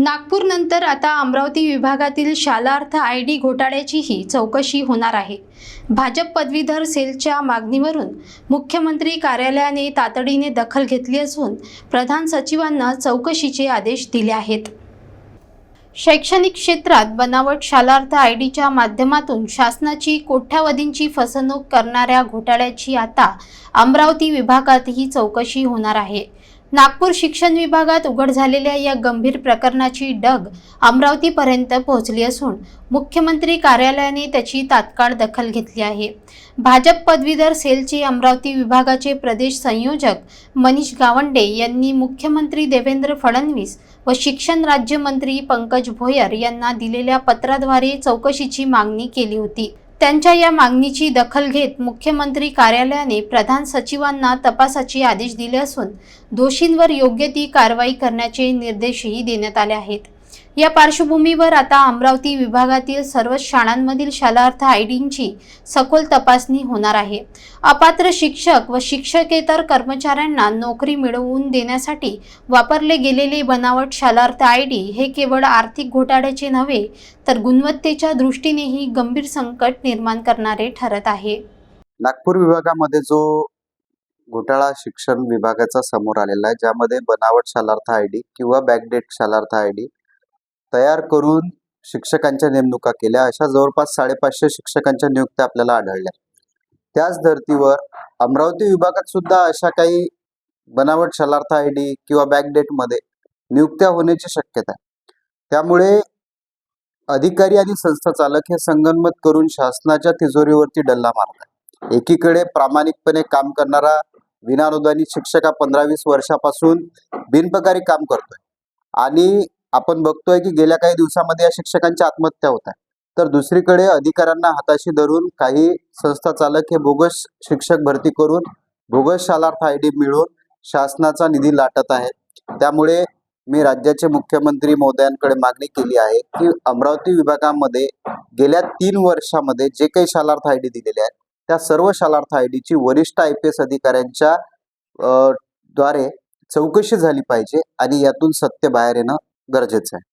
नागपूरनंतर आता अमरावती विभागातील Shalarth I D घोटाळ्याचीही चौकशी होणार आहे. भाजप पदवीधर सेलच्या मागणीवरून मुख्यमंत्री कार्यालयाने तातडीने दखल घेतली असून प्रधान सचिवांना चौकशीचे आदेश दिले आहेत. शैक्षणिक क्षेत्रात बनावट शालार्थ आय डीच्या माध्यमातून शासनाची कोट्यावधींची फसवणूक करणाऱ्या घोटाळ्याची आता अमरावती विभागातही चौकशी होणार आहे. नागपूर शिक्षण विभागात उघड झालेल्या या गंभीर प्रकरणाची डग अमरावतीपर्यंत पोहोचली असून मुख्यमंत्री कार्यालयाने त्याची तात्काळ दखल घेतली आहे. भाजप पदवीधर सेलचे अमरावती विभागाचे प्रदेश संयोजक मनीष गावंडे यांनी मुख्यमंत्री देवेंद्र फडणवीस व शिक्षण राज्यमंत्री पंकज भोयर यांना दिलेल्या पत्राद्वारे चौकशीची मागणी केली होती. त्यांच्या या मागणीची दखल घेत मुख्यमंत्री कार्यालयाने प्रधान सचिवांना तपासाचे आदेश दिले असून दोषींवर योग्य ती कारवाई करण्याचे निर्देशही देण्यात आले आहेत. या पार्श्वभूमीवर आता अमरावती विभागातील सर्व शाळांमधील शालार्थ आयडींची सखोल तपासणी होणार आहे. अपात्र शिक्षक व शिक्षकेतर कर्मचाऱ्यांना नोकरी मिळवून देण्यासाठी वापरले गेलेले बनावट शालार्थ आय डी हे केवळ आर्थिक घोटाळ्याचे नव्हे तर गुणवत्तेच्या दृष्टीनेही गंभीर संकट निर्माण करणारे ठरत आहे. नागपूर विभागामध्ये जो घोटाळा शिक्षण विभागाचा समोर आलेला आहे ज्यामध्ये बनावट शालार्थ आय डी किंवा बॅकडेट शालार्थ आय डी तयार करून शिक्षकांच्या नेमणुका केल्या. अशा जवळपास साडेपाचशे शिक्षकांच्या नियुक्त्या आपल्याला आढळल्या. त्याच धर्तीवर अमरावती विभागात सुद्धा अशा काही बनावट शलार्थ आय डी किंवा बॅकडेटमध्ये नियुक्त्या होण्याची शक्यता आहे. त्यामुळे अधिकारी आणि संस्था चालक हे संगनमत करून शासनाच्या तिजोरीवरती डल्ला मारतात. एकीकडे प्रामाणिकपणे काम करणारा विनानुदानित शिक्षक हा पंधरा वीस वर्षापासून बिनपकारी काम करतोय. आणि आपण बघतोय की गेल्या काही दिवसामध्ये या शिक्षकांच्या आत्महत्या होत तर दुसरीकडे अधिकाऱ्यांना हाताशी धरून काही संस्था चालक हे बोगस शिक्षक भरती करून बोगस शालार्थ आय डी मिळवून शासनाचा निधी लाटत आहेत. त्यामुळे मी राज्याचे मुख्यमंत्री महोदयांकडे मागणी केली आहे की अमरावती विभागामध्ये गेल्या तीन वर्षामध्ये जे काही शालार्थ आय डी दिलेले आहेत त्या सर्व शालार्थ आय डीची वरिष्ठ आय पी एस अधिकाऱ्यांच्या द्वारे चौकशी झाली पाहिजे आणि यातून सत्य बाहेर येणं गरजेचं आहे